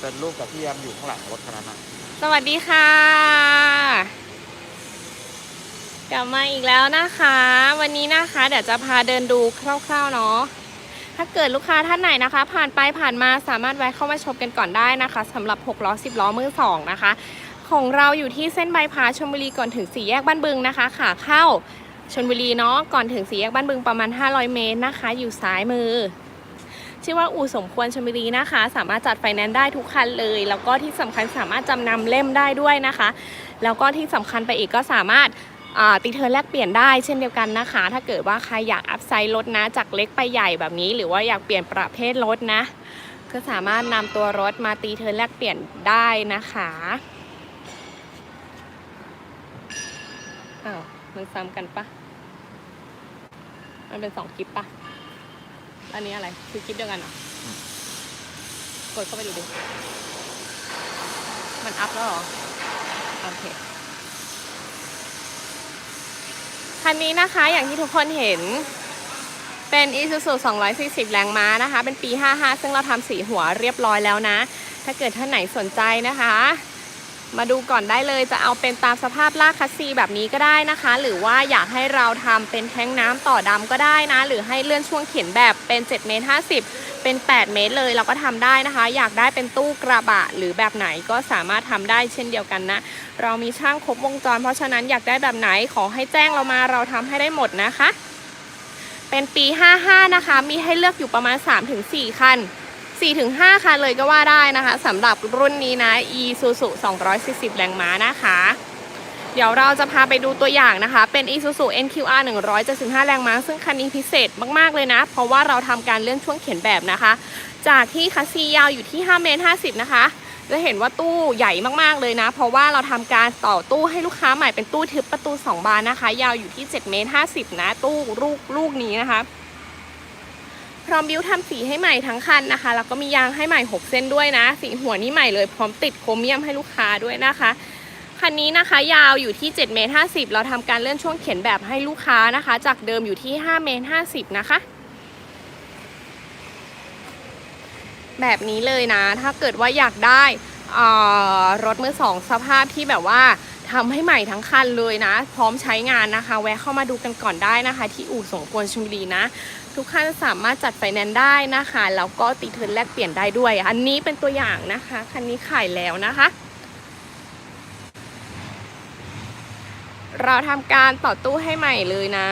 เป็นรูปกับพี่แอมอยู่ข้างหลังรถคันนั้นนะสวัสดีค่ะ กลับมาอีกแล้วนะคะ วันนี้นะคะเดี๋ยวจะพาเดินดูคร่าวๆเนาะถ้าเกิดลูกค้าท่านไหนนะคะ ผ่านไปผ่านมาสามารถแวะเข้ามาชมกันก่อนได้นะคะสำหรับ6ล้อ10ล้อมือสองนะคะ ของเราอยู่ที่เส้นบายพาชลบุรีก่อนถึงสี่แยกบ้านบึงนะคะ ขาเข้าชลบุรีเนาะก่อนถึงสี่แยกบ้านบึงประมาณ 500 เมตรนะคะ อยู่ซ้ายมือ ชื่อว่าอู่สมควรชลบุรีนะคะ สามารถจัดไฟแนนซ์ได้ทุกคันเลย แล้วก็ที่สำคัญสามารถจำนำเล่มได้ด้วยนะคะ แล้วก็ที่สำคัญไปอีกก็สามารถตีเทิร์นแลกเปลี่ยนได้เช่นเดียวกันนะคะ ถ้าเกิดว่าใครอยากอัพไซด์รถนะ จากเล็กไปใหญ่แบบนี้ หรือว่าอยากเปลี่ยนประเภทรถนะ ก็สามารถนำตัวรถมาตีเทิร์นแลกเปลี่ยนได้นะคะอ้าวมันซ้ำกันปะมันเป็นสองคลิปปะ อันนี้อะไร คือคลิปเดียวกันเหรอกดเข้าไปดูดิ มันอัพแล้วหรอ โอเค คันนี้นะคะอย่างที่ทุกคนเห็น เป็น Isuzu 240 แรงม้านะคะ เป็นปี 55 ซึ่งเราทำสีหัวเรียบร้อยแล้วนะ ถ้าเกิดท่านไหนสนใจนะคะ มาดูก่อนได้เลยจะเอาเป็นตามสภาพลากคัสซีแบบนี้ก็ได้นะคะ หรือว่าอยากให้เราทำเป็นแท้งน้ำต่อดำก็ได้นะ หรือให้เลื่อนช่วงเข็นแบบเป็น7เมตร50 เป็น 8 เมตรเลยเราก็ทำได้นะคะ อยากได้เป็นตู้กระบะหรือแบบไหนก็สามารถทำได้เช่นเดียวกันนะ เรามีช่างครบวงจร เพราะฉะนั้นอยากได้แบบไหนขอให้แจ้งเรามาเราทำให้ได้หมดนะคะ เป็นปี 55 นะคะ มีให้เลือกอยู่ประมาณ 3-4 คัน 4-5 คันเลยก็ว่าได้นะคะสำหรับรุ่นนี้นะ Isuzu 240 แรงม้านะคะ เดี๋ยวเราจะพาไปดูตัวอย่างนะคะ เป็น Isuzu NQR 175 แรงม้า ซึ่งคันนี้พิเศษมาก ๆ เลยนะ เพราะว่าเราทำการเลื่อนช่วงเขียนแบบนะคะ จากที่คัสซียาวอยู่ที่ 5 เมตร 50 นะคะจะเห็นว่าตู้ใหญ่มากๆเลยนะ เพราะว่าเราทำการต่อตู้ให้ลูกค้าใหม่เป็นตู้ทึบประตู 2 บานนะคะ ยาวอยู่ที่ 7 เมตร 50 นะ ตู้ลูกลูกนี้นะคะ พร้อมบิวทำสีให้ใหม่ทั้งคันนะคะแล้วก็มียางให้ใหม่ 6 เส้นด้วยนะ สีหัวนี่ใหม่เลยพร้อมติดโครเมียมให้ลูกค้าด้วยนะคะคันนี้นะคะยาวอยู่ที่7เมตร50 เราทำการเลื่อนช่วงเขียนแบบให้ลูกค้านะคะ จากเดิมอยู่ที่5เมตร50 นะคะ แบบนี้เลยนะ ถ้าเกิดว่าอยากได้รถมือสองสภาพที่แบบว่าทำให้ใหม่ทั้งคันเลยนะ พร้อมใช้งานนะคะ แวะเข้ามาดูกันก่อนได้นะคะ ที่อู่สงควรชลบุรีนะ ทุกคันสามารถจัดไฟแนนซ์ได้นะคะแล้วก็ตีเทินแลกเปลี่ยนได้ด้วย อันนี้เป็นตัวอย่างนะคะคันนี้ขายแล้วนะคะ เราทำการต่อตู้ให้ใหม่เลยนะ